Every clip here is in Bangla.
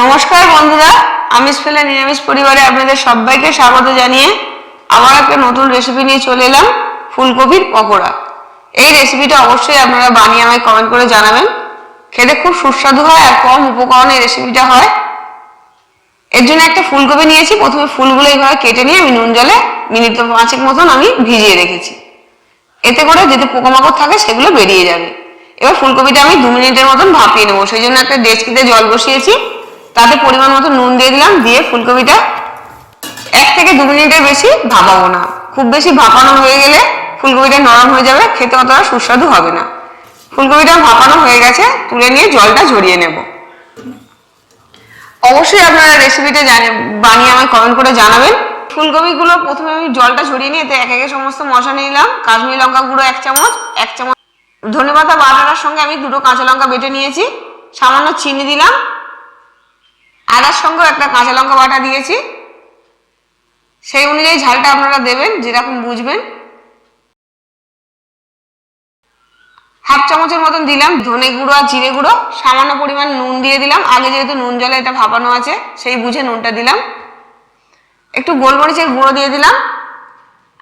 নমস্কার বন্ধুরা আমিষ ফেলে নিরামিষ পরিবারে আপনাদের সবাইকে স্বাগত জানিয়ে আবার একটা নতুন রেসিপি নিয়ে চলে এলাম, ফুলকপির পকোড়া। এই রেসিপিটা অবশ্যই আপনারা বানিয়ে আমায় কমেন্ট করে জানাবেন। খেতে খুব সুস্বাদু হয় আর কম উপকরণে রেসিপিটা হয়। এর জন্য একটা ফুলকপি নিয়েছি, প্রথমে ফুলগুলো এইভাবে কেটে নিয়ে আমি নুন জলে মিনিট পাঁচেক মতন আমি ভিজিয়ে রেখেছি। এতে করে যদি পোকামাকড় থাকে, সেগুলো বেরিয়ে যাবে। এবার ফুলকপিটা আমি দু মিনিটের মতন ভাপিয়ে নেব, সেই জন্য একটা ডেচকিতে জল বসিয়েছি। তাতে পরিমাণ মতো নুন দিয়ে দিলাম, দিয়ে ফুলকপিটা এক থেকে দু মিনিটের বেশি ভাপাবো না। খুব বেশি ভাপানো হয়ে গেলে ফুলকপিটা নরম হয়ে যাবে, খেতে অতটা সুস্বাদু হবে না। ফুলকপিটা ভাপানো হয়ে গেছে, তুলে নিয়ে জলটা ঝরিয়ে নেব। অবশ্যই আপনারা রেসিপিটা জানে, বানিয়ে আমায় কমেন্ট করে জানাবেন। ফুলকপিগুলো প্রথমে আমি জলটা ঝরিয়ে নিয়ে এতে এক একে সমস্ত মশলা নিলাম, কাশ্মীরি লঙ্কা গুঁড়ো এক চামচ এক চামচ ধনেপাতা বাটাটার সঙ্গে আমি দুটো কাঁচা লঙ্কা বেটে নিয়েছি, সামান্য চিনি দিলাম আদার সঙ্গেও একটা কাঁচা লঙ্কা বাটা দিয়েছি। সেই অনুযায়ী ঝালটা আপনারা দেবেন, যেরকম বুঝবেন। হাফ চামচের মতন দিলাম, ধনে গুঁড়ো আর জিরে গুঁড়ো। সামান্য পরিমাণ নুন দিয়ে দিলাম। আগে যেহেতু নুন জলে এটা ভাপানো আছে, সেই বুঝে নুনটা দিলাম। একটু গোলমরিচের গুঁড়ো দিয়ে দিলাম।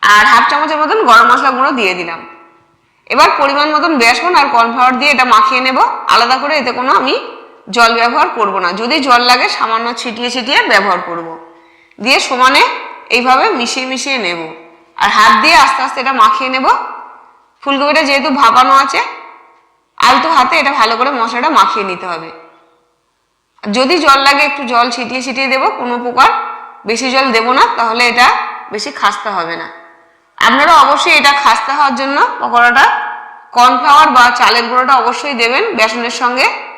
আর হাফ চামচের মতন গরম মশলা গুঁড়ো দিয়ে দিলাম। এবার পরিমাণ মতন বেসন আর কর্নফ্লাওয়ার দিয়ে এটা মাখিয়ে নেব। আলাদা করে এতে কোনো আমি জল ব্যবহার করব না। যদি জল লাগে, সামান্য ছিটিয়ে ছিটিয়ে ব্যবহার করব। দিয়ে সমানে এইভাবে মিশিয়ে মিশিয়ে নেব। আর হাত দিয়ে আস্তে আস্তে এটা মাখিয়ে নেব। ফুলকপিটা যেহেতু ভাপানো আছে, আলতো হাতে এটা ভালো করে মশলাটা মাখিয়ে নিতে হবে। যদি জল লাগে, একটু জল ছিটিয়ে ছিটিয়ে দেবো, কোনো প্রকার বেশি জল দেব না, তাহলে এটা বেশি খাস্তা হবে না। আপনারা অবশ্যই এটা খাস্তা হওয়ার জন্য পকোড়াটা, কর্নফ্লাওয়ার বা চালের গুঁড়োটা অবশ্যই দেবেন। বেসনের সঙ্গে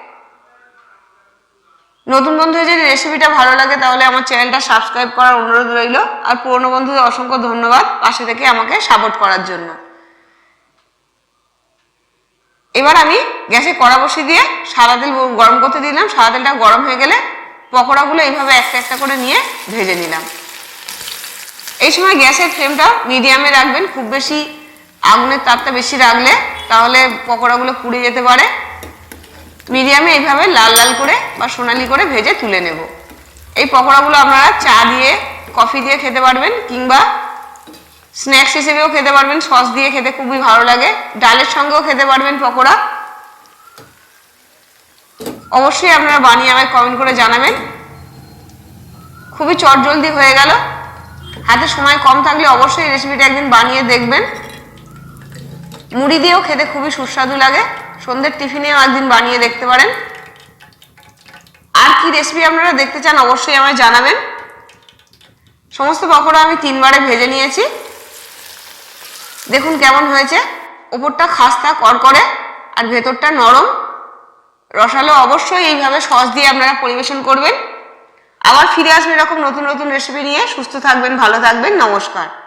নতুন বন্ধুদের যদি রেসিপিটা ভালো লাগে, তাহলে আমার চ্যানেলটা সাবস্ক্রাইব করার অনুরোধ রইল। আর পুরনো বন্ধুদের অসংখ্য ধন্যবাদ পাশে থেকে আমাকে সাপোর্ট করার জন্য। এবার আমি গ্যাসে কড়া বসিয়ে দিয়ে সাদা তেল গরম করতে দিলাম। সাদা তেলটা গরম হয়ে গেলে পকোড়াগুলো এইভাবে একটা একটা করে নিয়ে ভেজে নিলাম। এই সময় গ্যাসের ফ্লেমটা মিডিয়ামে রাখবেন। খুব বেশি আগুনের তাপটা বেশি রাখলে তাহলে পকোড়াগুলো পুড়ে যেতে পারে। মিডিয়ামে এইভাবে লাল লাল করে বা সোনালি করে ভেজে তুলে নেব। এই পকোড়াগুলো আপনারা চা দিয়ে, কফি দিয়ে খেতে পারবেন কিংবা স্ন্যাক্স হিসেবেও খেতে পারবেন, সস দিয়ে খেতে খুবই ভালো লাগে। ডালের সঙ্গেও খেতে পারবেন পকোড়া। অবশ্যই আপনারা বানিয়ে আমায় কমেন্ট করে জানাবেন। খুবই চটজলদি হয়ে গেল। হাতে সময় কম থাকলে অবশ্যই রেসিপিটা একদিন বানিয়ে দেখবেন। মুড়ি দিয়েও খেতে খুবই সুস্বাদু লাগে। সন্ধ্যের টিফিনেও একদিন বানিয়ে দেখতে পারেন। আর কি রেসিপি আপনারা দেখতে চান অবশ্যই আমায় জানাবেন। সমস্ত পকোড়া আমি তিনবারে ভেজে নিয়েছি। দেখুন কেমন হয়েছে। ওপরটা খাস্তা করকরে আর ভেতরটা নরম। রসালো অবশ্যই এইভাবে সস দিয়ে আপনারা পরিবেশন করবেন। আবার ফিরে আসবেন এরকম নতুন নতুন রেসিপি নিয়ে। সুস্থ থাকবেন, ভালো থাকবেন। নমস্কার।